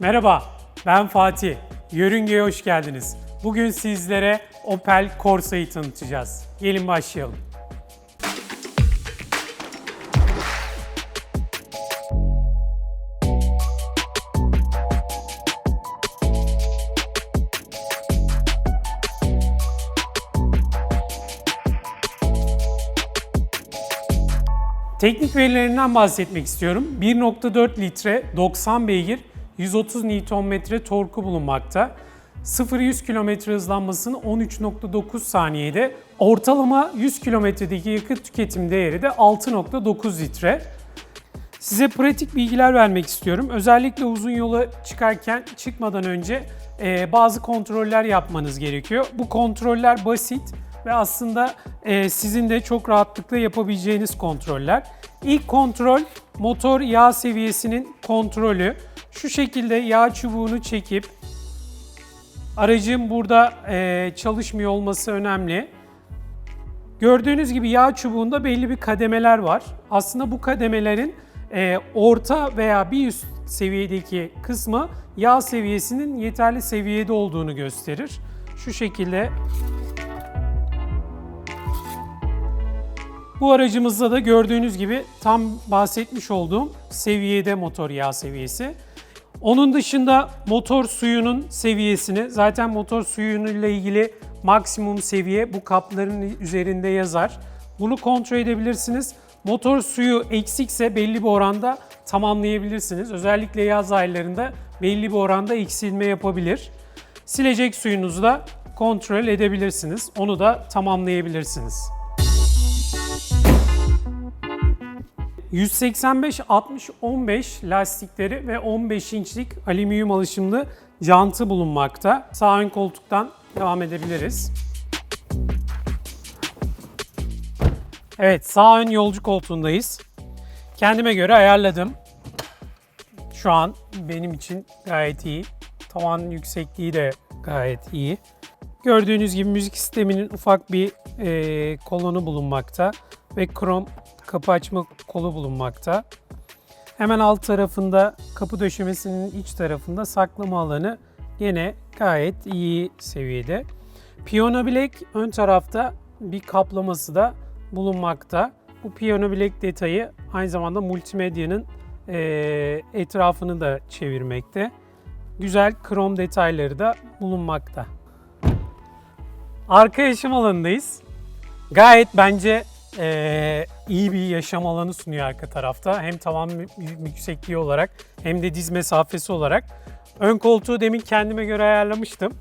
Merhaba, ben Fatih. Yörünge'ye hoş geldiniz. Bugün sizlere Opel Corsa'yı tanıtacağız. Gelin başlayalım. Teknik verilerinden bahsetmek istiyorum. 1.4 litre 90 beygir 130 Nm torku bulunmakta. 0-100 km hızlanmasını 13.9 saniyede, ortalama 100 kilometredeki yakıt tüketim değeri de 6.9 litre. Size pratik bilgiler vermek istiyorum. Özellikle uzun yola çıkarken çıkmadan önce e, bazı kontroller yapmanız gerekiyor. Bu kontroller basit ve aslında e, sizin de çok rahatlıkla yapabileceğiniz kontroller. İlk kontrol motor yağ seviyesinin kontrolü. Şu şekilde yağ çubuğunu çekip aracın burada e, çalışmıyor olması önemli. Gördüğünüz gibi yağ çubuğunda belli bir kademeler var. Aslında bu kademelerin e, orta veya bir üst seviyedeki kısmı yağ seviyesinin yeterli seviyede olduğunu gösterir. Şu şekilde Bu aracımızda da gördüğünüz gibi tam bahsetmiş olduğum seviyede motor yağ seviyesi. Onun dışında motor suyunun seviyesini zaten motor suyuyla ilgili maksimum seviye bu kapların üzerinde yazar. Bunu kontrol edebilirsiniz. Motor suyu eksikse belli bir oranda tamamlayabilirsiniz. Özellikle yaz aylarında belli bir oranda eksilme yapabilir. Silecek suyunuzu da kontrol edebilirsiniz. Onu da tamamlayabilirsiniz. 185-60-15 lastikleri ve 15 inçlik alüminyum alışımlı jantı bulunmakta. Sağ ön koltuktan devam edebiliriz. Evet, sağ ön yolcu koltuğundayız. Kendime göre ayarladım. Şu an benim için gayet iyi. Tavan yüksekliği de gayet iyi. Gördüğünüz gibi müzik sisteminin ufak bir e, kolonu bulunmakta ve krom kapı açma kolu bulunmakta. Hemen alt tarafında kapı döşemesinin iç tarafında saklama alanı yine gayet iyi seviyede. Piyano bilek ön tarafta bir kaplaması da bulunmakta. Bu piyano bilek detayı aynı zamanda multimedyanın etrafını da çevirmekte. Güzel krom detayları da bulunmakta. Arka yaşam alanındayız. Gayet bence e, iyi bir yaşam alanı sunuyor arka tarafta. Hem tavan yüksekliği olarak hem de diz mesafesi olarak. Ön koltuğu demin kendime göre ayarlamıştım.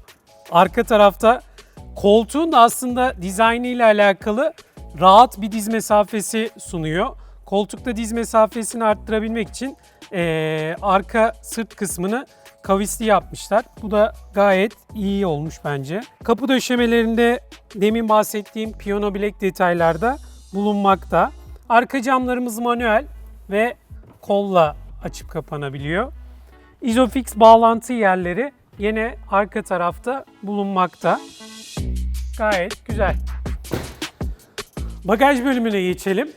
Arka tarafta koltuğun da aslında dizaynı ile alakalı rahat bir diz mesafesi sunuyor. Koltukta diz mesafesini arttırabilmek için e, arka sırt kısmını kavisli yapmışlar. Bu da gayet iyi olmuş bence. Kapı döşemelerinde demin bahsettiğim piyano bilek detaylarda bulunmakta. Arka camlarımız manuel ve kolla açıp kapanabiliyor. Isofix bağlantı yerleri yine arka tarafta bulunmakta. Gayet güzel. Bagaj bölümüne geçelim.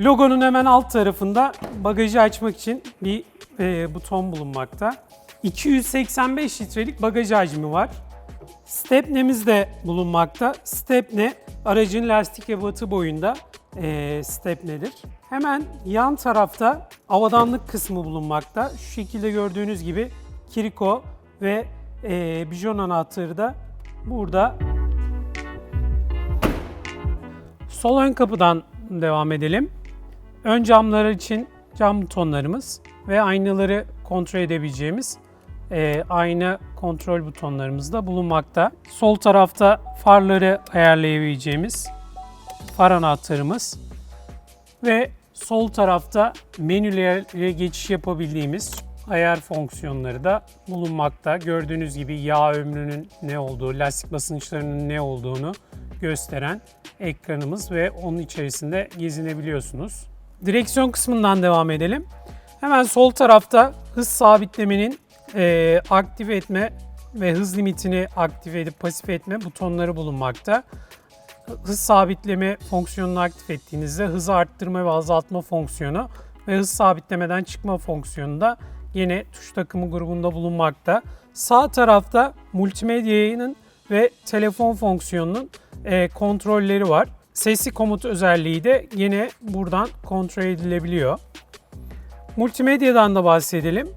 Logonun hemen alt tarafında bagajı açmak için bir e, buton bulunmakta. 285 litrelik bagaj hacmi var. Stepnemiz de bulunmakta. Stepne aracın lastik ebatı boyunda e, stepnedir. Hemen yan tarafta avadanlık kısmı bulunmakta. Şu şekilde gördüğünüz gibi kiriko ve e, bijon anahtarı da burada. Sol ön kapıdan devam edelim. Ön camlar için cam butonlarımız ve aynaları kontrol edebileceğimiz e, ayna kontrol butonlarımız da bulunmakta. Sol tarafta farları ayarlayabileceğimiz far anahtarımız ve sol tarafta menülere geçiş yapabildiğimiz ayar fonksiyonları da bulunmakta. Gördüğünüz gibi yağ ömrünün ne olduğu, lastik basınçlarının ne olduğunu gösteren ekranımız ve onun içerisinde gezinebiliyorsunuz. Direksiyon kısmından devam edelim. Hemen sol tarafta hız sabitlemenin e, aktif etme ve hız limitini aktif edip pasif etme butonları bulunmakta. Hız sabitleme fonksiyonunu aktif ettiğinizde hızı arttırma ve azaltma fonksiyonu ve hız sabitlemeden çıkma fonksiyonu da yine tuş takımı grubunda bulunmakta. Sağ tarafta multimedya yayının ve telefon fonksiyonunun e, kontrolleri var. Sesli komut özelliği de yine buradan kontrol edilebiliyor. Multimedyadan da bahsedelim.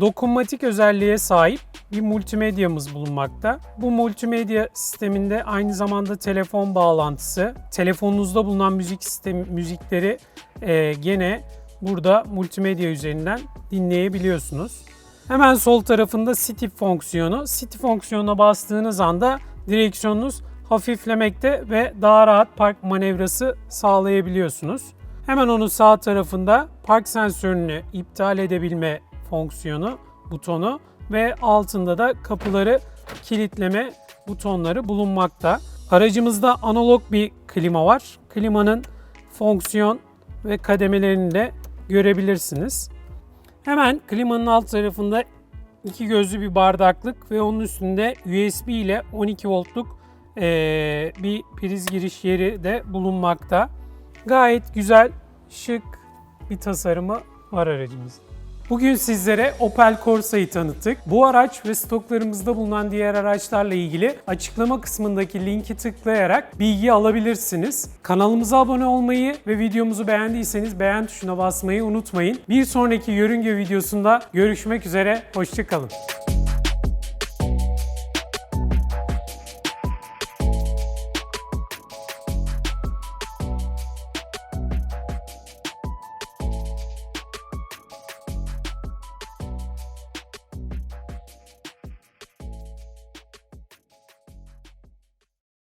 Dokunmatik özelliğe sahip bir multimedyamız bulunmakta. Bu multimedya sisteminde aynı zamanda telefon bağlantısı, telefonunuzda bulunan müzik sistemi, müzikleri e, gene burada multimedya üzerinden dinleyebiliyorsunuz. Hemen sol tarafında City fonksiyonu. City fonksiyonuna bastığınız anda direksiyonunuz hafiflemekte ve daha rahat park manevrası sağlayabiliyorsunuz. Hemen onun sağ tarafında park sensörünü iptal edebilme fonksiyonu butonu ve altında da kapıları kilitleme butonları bulunmakta. Aracımızda analog bir klima var. Klimanın fonksiyon ve kademelerini de görebilirsiniz. Hemen klimanın alt tarafında iki gözlü bir bardaklık ve onun üstünde USB ile 12 voltluk bir priz giriş yeri de bulunmakta. Gayet güzel, şık bir tasarımı var aracımızın. Bugün sizlere Opel Corsa'yı tanıttık. Bu araç ve stoklarımızda bulunan diğer araçlarla ilgili açıklama kısmındaki linki tıklayarak bilgi alabilirsiniz. Kanalımıza abone olmayı ve videomuzu beğendiyseniz beğen tuşuna basmayı unutmayın. Bir sonraki yörünge videosunda görüşmek üzere, hoşçakalın.